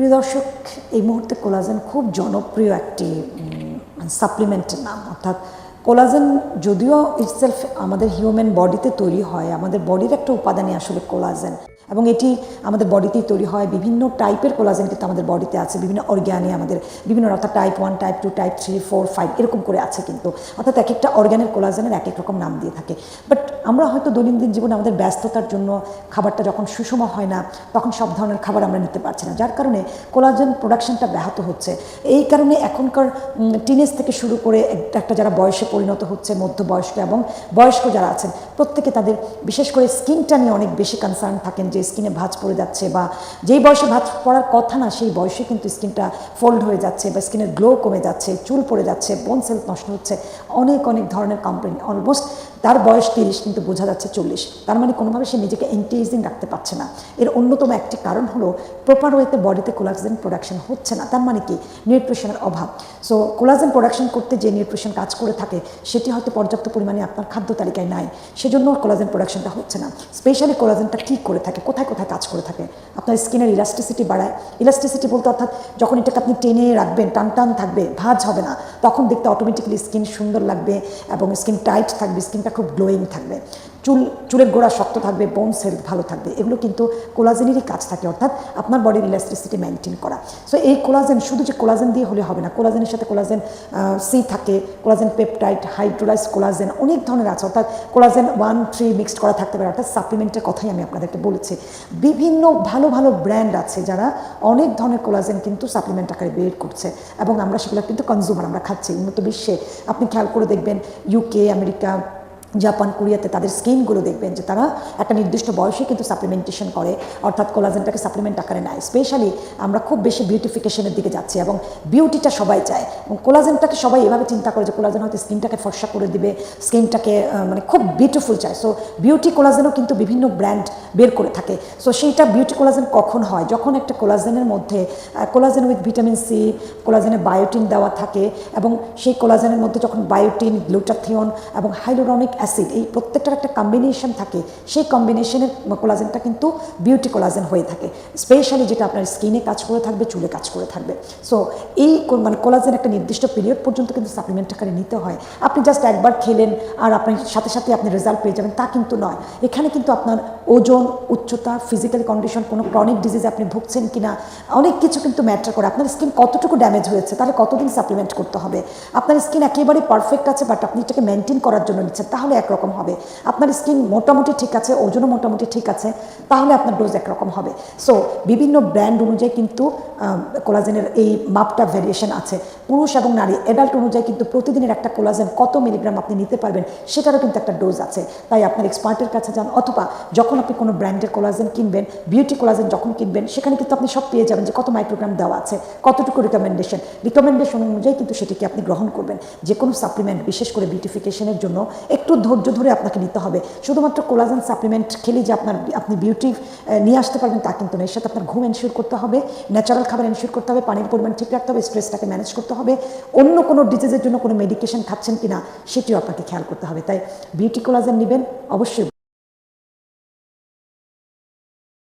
প্রিয় দর্শক, এই মুহূর্তে কোলাজেন খুব জনপ্রিয় একটি সাপ্লিমেন্টের নাম। অর্থাৎ কোলাজেন যদিও ইটসেলফ আমাদের হিউম্যান বডিতে তৈরি হয়, আমাদের বডির একটা উপাদানই আসলে কোলাজেন। এবং এটি আমাদের বডিতেই তৈরি হয়, বিভিন্ন টাইপের কোলাজেন কিন্তু আমাদের বডিতে আছে, বিভিন্ন অর্গ্যানে আমাদের, বিভিন্ন অর্থাৎ type one type two type three four five এরকম করে আছে কিন্তু। অর্থাৎ এক একটা অর্গ্যানের কোলাজেনের এক এক রকম নাম দিয়ে থাকে। বাট আমরা হয়তো দৈনন্দিন জীবনে আমাদের ব্যস্ততার জন্য খাবারটা যখন সুষম হয় না, তখন সব ধরনের খাবার আমরা নিতে পারছি না। যার কারণে কোলাজেন প্রোডাকশনটা ব্যাহত হচ্ছে। এই কারণে এখনকার টিনেজ থেকে শুরু করে একটা যারা বয়সে পরিণত হচ্ছে, মধ্যবয়স্ক এবং বয়স্ক যারা আছেন, প্রত্যেকে তাদের বিশেষ করে স্কিনটা নিয়ে অনেক বেশি কনসার্ন থাকেন যে স্কিনে ভাঁজ পড়ে যাচ্ছে বা যেই বয়সে ভাঁজ পড়ার কথা না, সেই বয়সে কিন্তু স্কিনটা ফোল্ড হয়ে যাচ্ছে বা স্কিনের গ্লো কমে যাচ্ছে, চুল পড়ে যাচ্ছে বোন সেলফ নষ্ট হচ্ছে। অনেক অনেক ধরনের কমপ্লেন অলমোস্ট তার বয়স তিরিশ, কিন্তু বোঝা যাচ্ছে চল্লিশ। তার মানে কোনোভাবে সে নিজেকে এন্টিএজিং রাখতে পারছে না। এর অন্যতম একটি কারণ হলো প্রপার ওয়েতে বডিতে কোলাজেন প্রোডাকশন হচ্ছে না। তার মানে কি? নিউট্রিশনের অভাব। সো কোলাজেন প্রোডাকশন করতে যে নিউট্রিশন কাজ করে থাকে, সেটি হয়তো পর্যাপ্ত পরিমাণে আপনার খাদ্য তালিকায় নাই। সেজন্য কোলাজেন প্রোডাকশনটা হচ্ছে না। স্পেশালি কোলাজেনটা কী করে থাকে, কোথায় কোথায় কাজ করে থাকে? আপনার স্কিনের ইলাস্টিসিটি বাড়ায়। ইলাস্টিসিটি বলতে অর্থাৎ যখন এটাকে আপনি টেনে রাখবেন, টান টান থাকবে, ভাঁজ হবে না, তখন দেখতে অটোমেটিক্যালি স্কিন সুন্দর লাগবে এবং স্কিন টাইট থাকবে স্কিনটা খুব গ্লোয়িং থাকবে। চুল, চুলের গোড়া শক্ত থাকবে বোন হেলথ ভালো থাকবে। এগুলো কিন্তু কোলাজেনেরই কাজ থাকে, অর্থাৎ আপনার বডির ইলাস্ট্রিসিটি মেনটেন করা। সো এই কোলাজেন শুধু যে কোলাজেন দিয়ে হলে হবে না কোলাজেনের সাথে কোলাজেন সি থাকে কোলাজেন পেপটাইড হাইড্রোলাইজ কোলাজেন অনেক ধরনের আছে। অর্থাৎ কোলাজেন ওয়ান থ্রি মিক্সড করা থাকতে পারে, অর্থাৎ সাপ্লিমেন্টের কথাই আমি আপনাদেরকে বলেছি। বিভিন্ন ভালো ভালো ব্র্যান্ড আছে যারা অনেক ধরনের কোলাজেন কিন্তু সাপ্লিমেন্ট আকারে বের করছে এবং আমরা সেগুলো কিন্তু কনজিউমার আমরা খাচ্ছি। উন্নত বিশ্বে। আপনি খেয়াল করে দেখবেন ইউকে আমেরিকা জাপান, কোরিয়াতে তাদের স্কিনগুলো দেখবেন যে তারা একটা নির্দিষ্ট বয়সে কিন্তু সাপ্লিমেন্টেশন করে। অর্থাৎ কোলাজেনটাকে সাপ্লিমেন্ট আকারে নেয়। স্পেশালি আমরা খুব বেশি বিউটিফিকেশনের দিকে যাচ্ছি এবং বিউটিটা সবাই চায়। এবং কোলাজেনটাকে সবাই এভাবে চিন্তা করে যে কোলাজেন হয়তো স্কিনটাকে ফর্সা করে দিবে, স্কিনটাকে মানে খুব বিউটিফুল চায়। সো বিউটি কোলাজেনও কিন্তু বিভিন্ন ব্র্যান্ড বের করে থাকে। সো সেইটা বিউটি কোলাজেন কখন হয়? যখন একটা কোলাজেনের মধ্যে কোলাজেন উইথ ভিটামিন সি কোলাজেনে বায়োটিন দেওয়া থাকে এবং সেই কোলাজেনের মধ্যে যখন বায়োটিন গ্লুটাথিয়ন এবং হাইলোরনিক অ্যাসিড এই প্রত্যেকটার একটা কম্বিনেশন থাকে। সেই কম্বিনেশনের কোলাজেনটা কিন্তু বিউটি কোলাজেন হয়ে থাকে। স্পেশালি যেটা আপনার স্কিনে কাজ করে থাকবে, চুলে কাজ করে থাকবে। সো এই মানে কোলাজেন একটা নির্দিষ্ট পিরিয়ড পর্যন্ত কিন্তু সাপ্লিমেন্ট আকারে নিতে হয়। আপনি জাস্ট একবার খেলেন, আর আপনি সাথে সাথে আপনি রেজাল্ট পেয়ে যাবেন, তা কিন্তু নয়। এখানে কিন্তু আপনার ওজন, উচ্চতা ফিজিক্যাল কন্ডিশন কোনো ক্রনিক ডিজিজে আপনি ভুগছেন কিনা, অনেক কিছু কিন্তু ম্যাটার করে। আপনার স্কিন কতটুকু ড্যামেজ হয়েছে, তাহলে কতদিন সাপ্লিমেন্ট করতে হবে? আপনার স্কিন একেবারে পারফেক্ট আছে বাট আপনি এটাকে মেনটেন করার জন্য নিচ্ছেন। তাহলে একরকম হবে। আপনার স্কিন মোটামুটি ঠিক আছে, ওজনও মোটামুটি ঠিক আছে, তাহলে আপনার ডোজ একরকম হবে। সো বিভিন্ন ব্র্যান্ড অনুযায়ী কিন্তু কোলাজেনের এই মাপটা ভেরিয়েশন আছে। পুরুষ এবং নারী অ্যাডাল্ট অনুযায়ী কিন্তু প্রতিদিনের একটা কোলাজেন কত মিলিগ্রাম আপনি নিতে পারবেন, সেটারও কিন্তু একটা ডোজ আছে। তাই আপনার এক্সপার্টের কাছে যান, অথবা যখন আপনি কোনো ব্র্যান্ডের কোলাজেন কিনবেন বিউটি কোলাজেন যখন কিনবেন, সেখানে কিন্তু আপনি সব পেয়ে যাবেন যে কত মাইক্রোগ্রাম দেওয়া আছে, কতটুকু রিকমেন্ডেশন রিকমেন্ডেশন অনুযায়ী কিন্তু সেটিকে আপনি গ্রহণ করবেন। যে কোনো সাপ্লিমেন্ট বিশেষ করে বিউটিফিকেশনের জন্য একটু ধৈর্য ধরে আপনাকে নিতে হবে। শুধুমাত্র কোলাজেন সাপ্লিমেন্ট খেলে যে আপনার, আপনি বিউটি নিয়ে আসতে পারবেন তা কিন্তু নেই সাথে আপনার ঘুম এনশিওর করতে হবে ন্যাচারাল খাবার এনশিওর করতে হবে, পানির পরিমাণ ঠিক রাখতে হবে স্ট্রেসটাকে ম্যানেজ করতে হবে। অন্য কোনো ডিজিজের জন্য কোনো মেডিকেশন খাচ্ছেন কিনা, সেটিও আপনাকে খেয়াল করতে হবে। তাই বিউটি কোলাজেন নেবেন, অবশ্যই